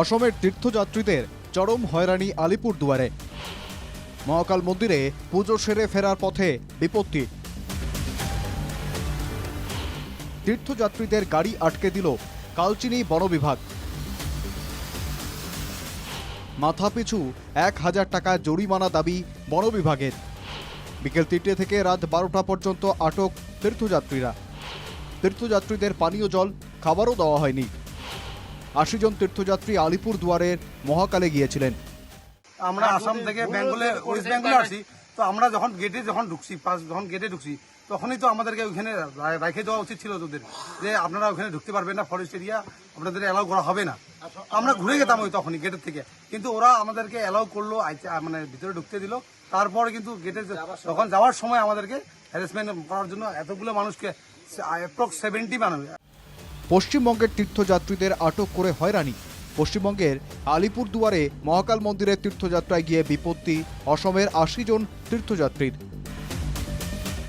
অসমের তীর্থযাত্রীদের চরম হয়রানি আলিপুর দুয়ারে মহাকাল মন্দিরে পুজো সেরে ফেরার পথে বিপত্তি। তীর্থযাত্রীদের গাড়ি আটকে দিল কালচিনি বন বিভাগ। মাথাপিছু এক হাজার টাকা জরিমানা দাবি বন বিভাগের। বিকেল তিনটে থেকে রাত বারোটা পর্যন্ত আটক তীর্থযাত্রীরা। তীর্থযাত্রীদের পানীয় জল, খাবারও দেওয়া হয়নি। আশি জন তীর্থযাত্রী আলিপুর দুয়ারের মহাকালে গিয়েছিলেন। আমরা আসাম থেকে বেঙ্গলে, ওয়েস্ট বেঙ্গলে আসি, তো আমরা যখন গেটে যখন ঢুকছি পাস যখন গেটে ঢুকছি, তখনই তো আমাদেরকে ওইখানে রেখে দেওয়া উচিত ছিল তোদের, যে আপনারা ওখানে ঢুকতে পারবেন না ফরেস্ট এরিয়া আপনাদের অ্যালাউ করা হবে না। আমরা ঘুরে গেতাম ওই তখনই গেটের থেকে। কিন্তু ওরা আমাদেরকে অ্যালাউ করল মানে ভিতরে ঢুকতে দিল। তারপরে কিন্তু গেটে যখন যাওয়ার সময় আমাদেরকে হ্যারাসমেন্ট করার জন্য এতগুলো মানুষকে অ্যাপ্রক্স সেভেন্টি মানুষ পশ্চিমবঙ্গের তীর্থযাত্রীদের আটক করে হয়রানি। পশ্চিমবঙ্গের আলিপুরদুয়ারে মহাকাল মন্দিরের তীর্থযাত্রায় গিয়ে বিপত্তি, অসমের আশি জন তীর্থযাত্রীর।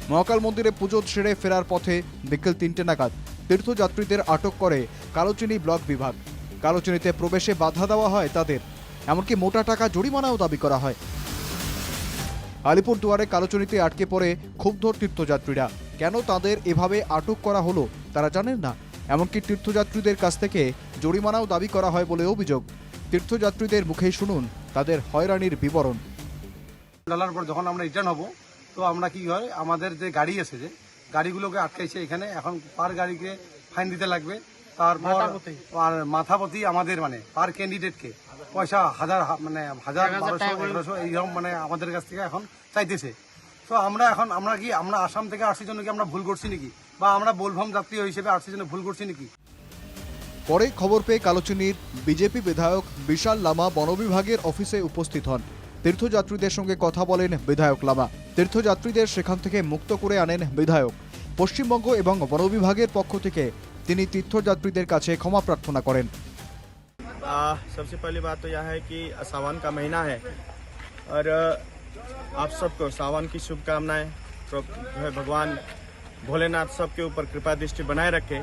মহাকাল মন্দিরে পুজো সেরে ফেরার পথে বিকেল তিনটে নাগাদ তীর্থযাত্রীদের আটক করে কালোচিনি ব্লক বিভাগ। কালোচিনিতে প্রবেশে বাধা দেওয়া হয় তাদের, এমনকি মোটা টাকা জরিমানাও দাবি করা হয়। আলিপুরদুয়ারে কালোচনিতে আটকে পড়ে ক্ষুব্ধ তীর্থযাত্রীরা। কেন তাদের এভাবে আটক করা হলো, তারা জানেন না। এমনকি তীর্থযাত্রীদের কাছ থেকে জরিমানাও দাবি করা হয় বলে অভিযোগ। তীর্থযাত্রীদের মুখেই শুনুন তাদের হয়রানির বিবরণ। ডলার পর যখন আমরা রিটার্ন হব তো আমরা কি হয় আমাদের যে গাড়ি আছে যে গাড়িগুলোকে আটকাইছে এখানে এখন পার গাড়িকে ফাইন দিতে লাগবে। তারপর আর মাথাপতি আমাদের মানে পার ক্যান্ডিডেটকে পয়সা হাজার হা- মানে হাজার বারোশো এগারোশো এইরকম মানে আমাদের কাছ থেকে এখন চাইতেছে। তো আমরা এখন আমরা কি আমরা আসাম থেকে আসছি জন্য কি আমরা ভুল করছি নাকি? বা আমরা বোলভম যাত্রী হিসেবে আসছি জন্য ভুল করছি নাকি পরে খবর পেয়ে কালোচিনির বিজেপি বিধায়ক বিশাল লামা বনবিভাগের অফিসে উপস্থিত হন তীর্থযাত্রীদের সঙ্গে কথা বলেন বিধায়ক লামা তীর্থযাত্রীদের সেখান থেকে মুক্ত করে আনেন বিধায়ক পশ্চিমবঙ্গ এবং বনবিভাগের পক্ষ থেকে তিনি তীর্থযাত্রীদের কাছে ক্ষমা প্রার্থনা করেন आ, सबसे पहली बात तो यह है कि सावन का महीना है और अ, आप सबको सावन की शुभकामनाएं तो जो है भगवान भोलेनाथ सबके ऊपर कृपा दृष्टि बनाए रखे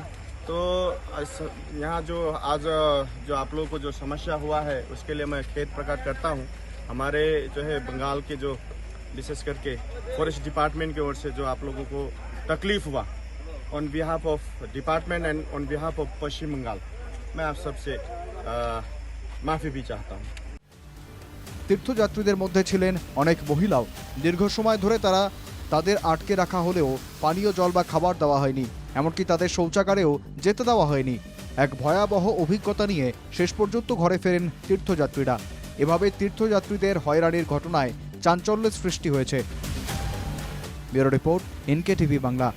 तो अस- यहाँ जो आज अ, जो आप लोगों को जो समस्या हुआ है उसके लिए मैं खेद प्रकट करता हूँ हमारे जो है बंगाल के जो विशेष करके फॉरेस्ट डिपार्टमेंट की ओर से जो आप लोगों को तकलीफ हुआ on behalf of department and on behalf of Paschim Bengal मैं आप सबसे अ, माफी भी चाहता हूँ তীর্থযাত্রীদের মধ্যে ছিলেন অনেক মহিলাও দীর্ঘ সময় ধরে তারা তাদের আটকে রাখা হলেও পানীয় জল বা খাবার দেওয়া হয়নি। এমনকি তাদের শৌচাগারেও যেতে দেওয়া হয়নি। এক ভয়াবহ অভিজ্ঞতা নিয়ে শেষ পর্যন্ত ঘরে ফেরেন তীর্থযাত্রীরা। এভাবে তীর্থযাত্রীদের হয়রানির ঘটনায় চাঞ্চল্যের সৃষ্টি হয়েছে। Bureau report NK TV Bangla.